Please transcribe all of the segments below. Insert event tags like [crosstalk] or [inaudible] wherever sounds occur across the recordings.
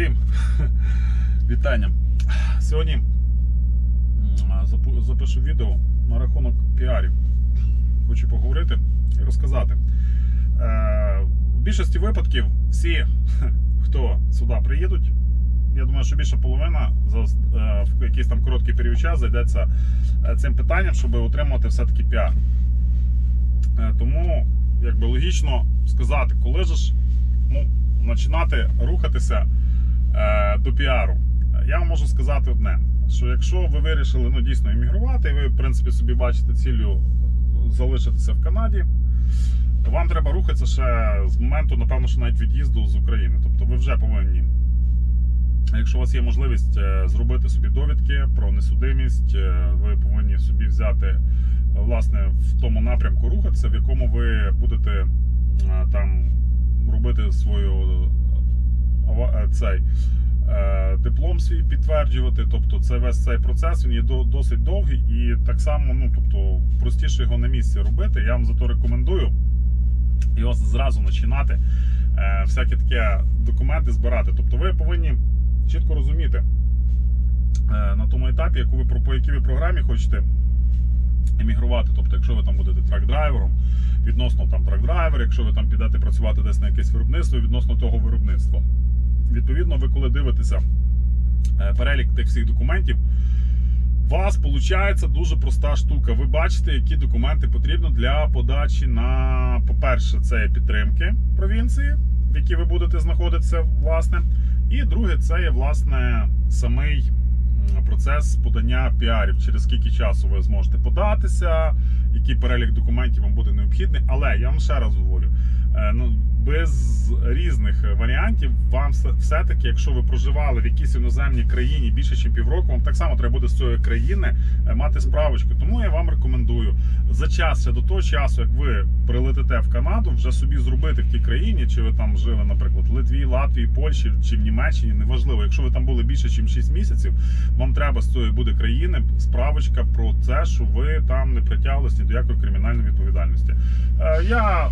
Всім [laughs] вітання. Сьогодні запишу відео на рахунок піарів. Хочу поговорити і розказати. Е, В більшості випадків всі, [laughs] хто сюди приїдуть, я думаю, що більше половина е, в якийсь там короткий період часу зайдеться е, цим питанням, щоб отримати все-таки піар. Тому якби логічно сказати, коли ж ну, починати рухатися до піару. Я вам можу сказати одне: що якщо ви вирішили ну, дійсно іммігрувати, і ви, в принципі, собі бачите ціллю залишитися в Канаді, то вам треба рухатися ще з моменту, напевно, що навіть від'їзду з України. Тобто ви вже повинні. Якщо у вас є можливість е, зробити собі довідки про несудимість, е, ви повинні собі взяти е, власне в тому напрямку рухатися, в якому ви будете е, там робити свою е, е, цей е, диплом свій підтверджувати. Тобто, це весь цей процес він є досить довгий і так само, ну тобто, простіше його на місці робити. Я вам зато рекомендую його зразу починати е, всякі такі документи збирати. Тобто, ви повинні чітко розуміти е, на тому етапі, яку ви по якій ви програмі хочете емігрувати. Тобто, якщо ви там будете трак-драйвером, відносно там трак-драйвер, якщо ви там підете працювати десь на якесь виробництво, відносно того виробництва. Відповідно, ви коли дивитеся е, перелік тих всіх документів, у вас виходить дуже проста штука. Ви бачите, які документи потрібно для подачі на, по-перше, це підтримки провінції, в якій ви будете знаходитися, власне. І друге, це є власне самий процес подання піарів, через скільки часу ви зможете податися, який перелік документів вам буде необхідний. Але я вам ще раз говорю: е, ну, без різних варіантів, вам все- все-таки, якщо ви проживали в якійсь іноземній країні більше, ніж півроку, вам так само треба буде з цієї країни е, мати справочку. Тому я вам рекомендую за час до того часу, як ви прилетите в Канаду, вже собі зробити в тій країні, чи ви там жили, наприклад, в Литві, Латвії, Польщі чи в Німеччині, неважливо. Якщо ви там були більше, ніж 6 місяців, вам треба з цієї буде країни справочка про це, що ви там не притягнулися ні до якої кримінальної відповідальності. Е, Я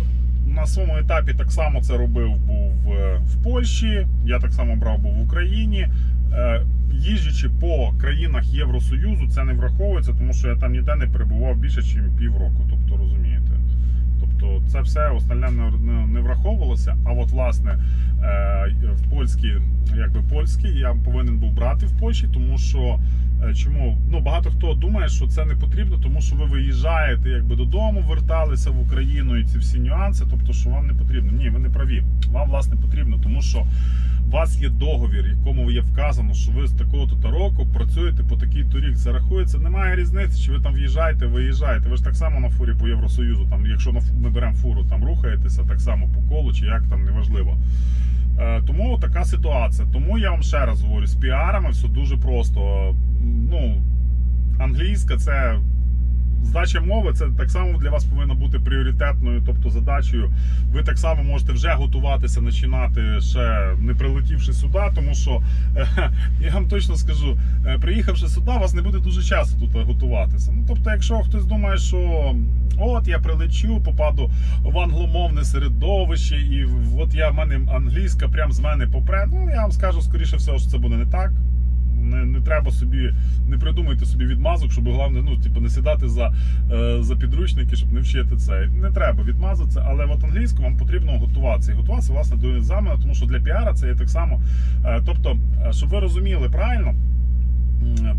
на своєму етапі так само це робив був е, в Польщі. Я так само брав був в Україні. Е, Їжджучи по країнах Євросоюзу, це не враховується, тому що я там ніде не перебував більше, ніж півроку. Тобто розумієте. Тобто це все остальне не, враховувалося. А от власне е, в польській, якби польський, я повинен був брати в Польщі, тому що чому ну багато хто думає, що це не потрібно, тому що ви виїжджаєте якби додому, верталися в Україну і ці всі нюанси. Тобто, що вам не потрібно. Ні, ви не праві. Вам власне потрібно, тому що у вас є договір, якому є вказано, що ви з такого то року працюєте по такій то рік. Це рахується. Немає різниці, чи ви там в'їжджаєте, виїжджаєте. Ви ж так само на фурі по Євросоюзу. Там, якщо ми беремо фуру, там рухаєтеся так само по колу, чи як там неважливо. Е, Тому така ситуація. Тому я вам ще раз говорю, з піарами все дуже просто. Ну, англійська це. Здача мови це так само для вас повинна бути пріоритетною, тобто задачею. Ви так само можете вже готуватися, починати ще не прилетівши сюди, тому що е, [laughs] я вам точно скажу, е, приїхавши сюди, вас не буде дуже часу тут готуватися. Ну тобто, якщо хтось думає, що от я прилечу, попаду в англомовне середовище, і от я в мене англійська прям з мене попре. Ну я вам скажу скоріше всього, що це буде не так. Не, не треба собі, не придумайте собі відмазок, щоб головне, ну, типу, не сідати за, е, за підручники, щоб не вчити це. Не треба відмазатися, але от англійську вам потрібно готуватися. І готуватися, власне, до екзамену, тому що для піара це є так само. Е, тобто, е, щоб ви розуміли правильно,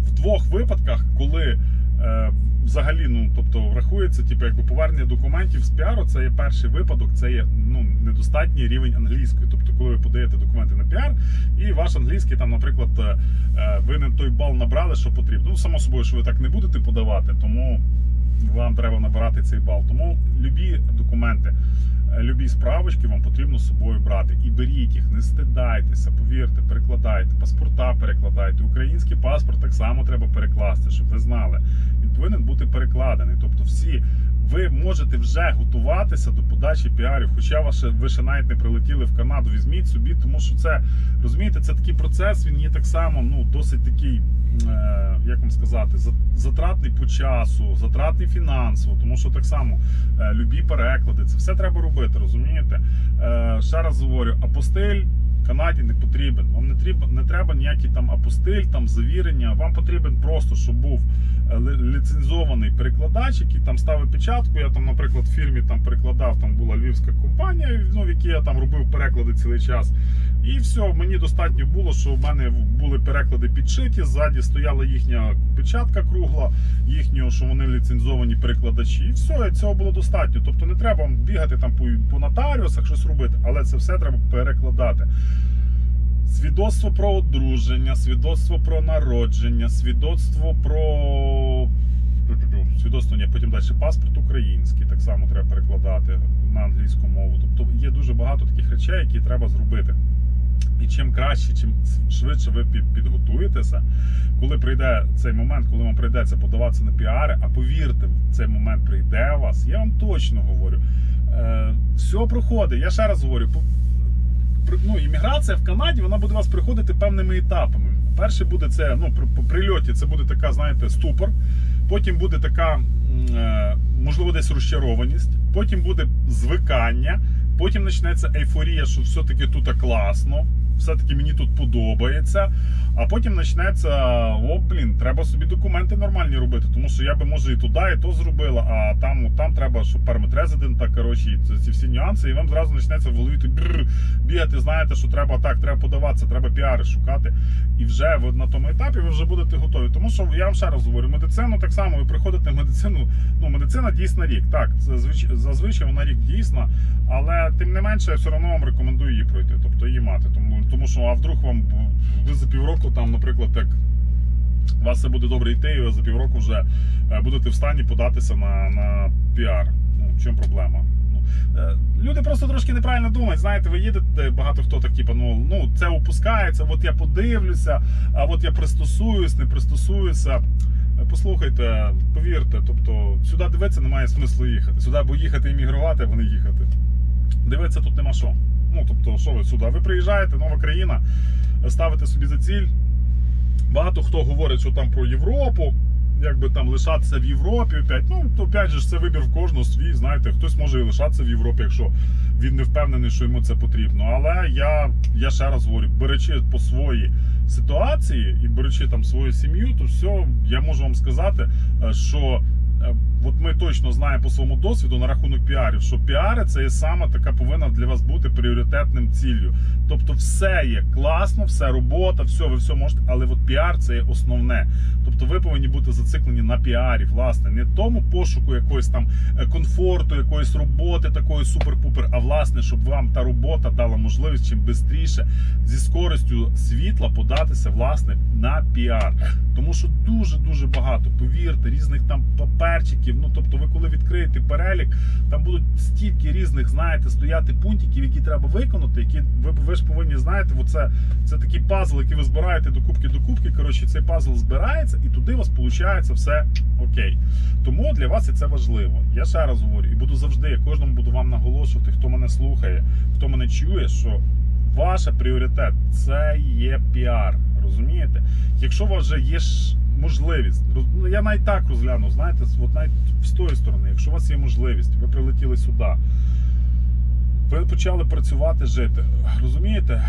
в двох випадках, коли е, взагалі, ну тобто врахується, типу, якби повернення документів з піару, це є перший випадок, це є ну недостатній рівень англійської. Тобто, коли ви подаєте документи на піар, і ваш англійський там, наприклад, е, е, ви не той бал набрали, що потрібно. Ну, само собою, що ви так не будете подавати, тому вам треба набирати цей бал. Тому любі документи, е, любі справочки вам потрібно з собою брати. І беріть їх, не стидайтеся, повірте, перекладайте, паспорта перекладайте. Український паспорт так само треба перекласти, щоб ви знали. Повинен бути перекладений. Тобто, всі ви можете вже готуватися до подачі піарів, хоча ви ще, ви ще навіть не прилетіли в Канаду. Візьміть собі, тому що це розумієте, це такий процес. Він є так само, ну досить такий, е, як вам сказати, затратний по часу, затратний фінансово, тому що так само е, любі переклади, це все треба робити, розумієте? Е, ще раз говорю, апостиль Канаді не потрібен. Вам не треба, не треба ніякий там апостиль, там завірення. Вам потрібен просто, щоб був е, ліцензований перекладач, який там ставив печатку. Я там, наприклад, в фірмі там перекладав, там була львівська компанія, ну, в якій я там робив переклади цілий час. І все, мені достатньо було, що в мене були переклади підшиті, ззаді стояла їхня печатка кругла, їхнього, що вони ліцензовані перекладачі. І все, цього було достатньо. Тобто не треба бігати там по, по нотаріусах, щось робити, але це все треба перекладати. Свідоцтво про одруження, свідоцтво про народження, свідоцтво про. Свідоцтво ні, потім далі паспорт український, так само треба перекладати на англійську мову. Тобто є дуже багато таких речей, які треба зробити. І чим краще, чим швидше ви підготуєтеся, коли прийде цей момент, коли вам прийдеться подаватися на піари, а повірте, цей момент прийде у вас, я вам точно говорю. Е, все проходить. Я ще раз говорю, ну, імміграція в Канаді вона буде вас приходити певними етапами. Перше буде це, ну, при, прильоті це буде така, знаєте, ступор. Потім буде така, е, можливо, десь розчарованість, потім буде звикання, потім почнеться ейфорія, що все-таки тут класно, все-таки мені тут подобається. А потім почнеться: о, блін, треба собі документи нормальні робити, тому що я би може і туди, і то зробила, а там, там треба, щоб пермит резидента, коротше, і ці, всі нюанси, і вам зразу почнеться в голові бррр, бігати, знаєте, що треба так, треба подаватися, треба піари шукати. І вже ви на тому етапі ви вже будете готові. Тому що я вам ще раз говорю, медицину так само, ви приходите в медицину. Ну, медицина дійсно рік. Так, зазвичай вона рік дійсна, але тим не менше, я все одно вам рекомендую її пройти, тобто її мати. Тому, тому що, а вдруг вам ви за півроку, там, наприклад, як у вас все буде добре йти, і ви за півроку вже е, будете в стані податися на, на піар. Ну, чому проблема? Ну, е, Люди просто трошки неправильно думають. Знаєте, ви їдете, багато хто так, типу, ну, ну це опускається, от я подивлюся, а от я пристосуюсь, не пристосуюся. Послухайте, повірте, тобто сюди дивитися немає смислу їхати. Сюди або їхати іммігрувати, або не їхати. Дивитися тут нема що. Ну, тобто, що ви сюди? Ви приїжджаєте, нова країна, ставите собі за ціль. Багато хто говорить, що там про Європу, якби там лишатися в Європі. Опять. Ну, то опять же це вибір в кожного свій. Знаєте, хтось може і лишатися в Європі, якщо він не впевнений, що йому це потрібно. Але я, я ще раз говорю, беречи по своїй ситуації і беречи там свою сім'ю, то все, я можу вам сказати, е, що. От ми точно знаємо по своєму досвіду на рахунок піарів, що піари це є саме така повинна для вас бути пріоритетним ціллю. Тобто, все є класно, все робота, все, ви все можете, але от піар це є основне. Тобто, ви повинні бути зациклені на піарі, власне, не тому пошуку якоїсь там е, комфорту, якоїсь роботи такої супер-пупер, а власне, щоб вам та робота дала можливість чим швидше зі скоростю світла податися власне на піар. Тому що дуже дуже багато, повірте, різних там паперчиків. Ну тобто, ви коли відкриєте перелік, там будуть стільки різних, знаєте, стояти пунктиків, які треба виконати, які ви, ви ж повинні знаєте, оце це такий пазл, який ви збираєте до кубки до кубки. Коротше, цей пазл збирається, і туди у вас виходить все окей. Тому для вас і це важливо. Я ще раз говорю, і буду завжди, я кожному буду вам наголошувати, хто мене слухає, хто мене чує, що ваш пріоритет це є піар. Розумієте? Якщо у вас вже є можливість, ну, я навіть так розгляну, знаєте, от навіть з тої сторони, якщо у вас є можливість, ви прилетіли сюди, ви почали працювати, жити. Розумієте?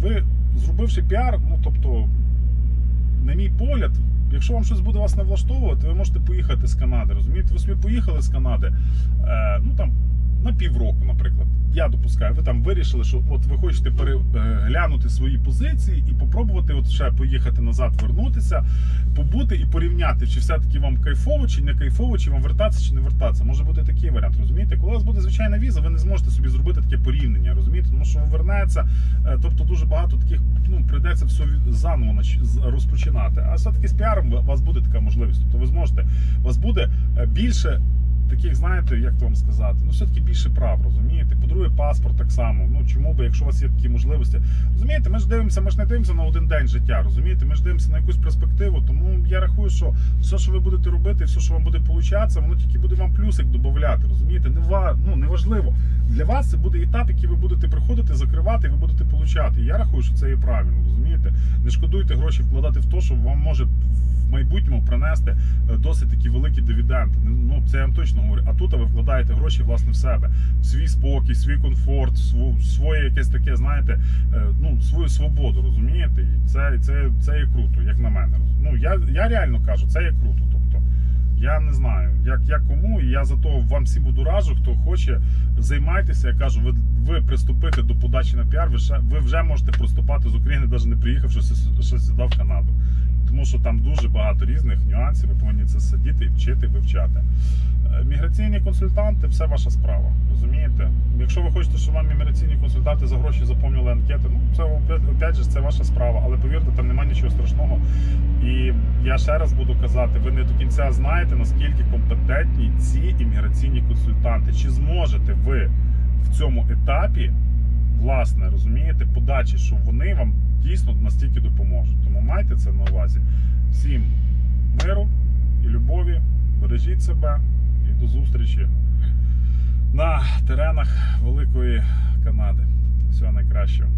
Ви зробивши піар, ну тобто, на мій погляд, якщо вам щось буде вас не влаштовувати, ви можете поїхати з Канади. Розумієте, ви собі поїхали з Канади, е, ну там на півроку, наприклад. Я допускаю, ви там вирішили, що от ви хочете переглянути свої позиції і попробувати от ще поїхати назад, вернутися, побути і порівняти, чи все-таки вам кайфово, чи не кайфово, чи вам вертатися, чи не вертатися. Може бути такий варіант, розумієте? Коли у вас буде звичайна віза, ви не зможете собі зробити таке порівняння, розумієте? Тому що вернеться, е, тобто дуже багато таких, ну прийдеться все заново розпочинати. А все-таки з піаром у вас буде така можливість. Тобто ви зможете, у вас буде е, більше таких, знаєте, як то вам сказати, ну все-таки більше прав, розумієте? По-друге, паспорт так само. Ну чому би, якщо у вас є такі можливості, розумієте, ми ж дивимося, ми ж не дивимося на один день життя, розумієте? Ми ж дивимося на якусь перспективу. Тому я рахую, що все, що ви будете робити, все, що вам буде получатися, воно тільки буде вам плюсик додати, розумієте? Не ва, ну неважливо. Для вас це буде етап, який ви будете приходити, закривати, і ви будете получати. Я рахую, що це є правильно, розумієте? Не шкодуйте гроші вкладати в те, що вам може майбутньому принести е, досить такі великі дивіденди. Ну це я вам точно говорю. А тут ви вкладаєте гроші власне в себе, в свій спокій, свій комфорт, своє якесь таке, знаєте, е, ну свою свободу, розумієте? І це, це, це є круто, як на мене. Ну я, я реально кажу, це є круто. Тобто. Я не знаю, як, як кому, і я зато вам всі буду раджу, хто хоче, займайтеся. Я кажу, ви, ви приступите до подачі на піар, ви, ви вже можете приступати з України, навіть не приїхавши сюди в Канаду. Тому що там дуже багато різних нюансів, ви повинні це сидіти вчити, вивчати. Е, Міграційні консультанти все ваша справа. Розумієте? Якщо ви хочете, щоб вам міграційні консультанти за гроші заповнювали анкети, ну це опять же це ваша справа. Але повірте, там немає нічого страшного. І я ще раз буду казати, ви не до кінця знаєте, наскільки компетентні ці імміграційні консультанти. Чи зможете ви в цьому етапі, власне, розумієте, подачі, що вони вам дійсно настільки допоможе. Тому майте це на увазі. Всім миру і любові, бережіть себе і до зустрічі на теренах Великої Канади. Всього найкращого.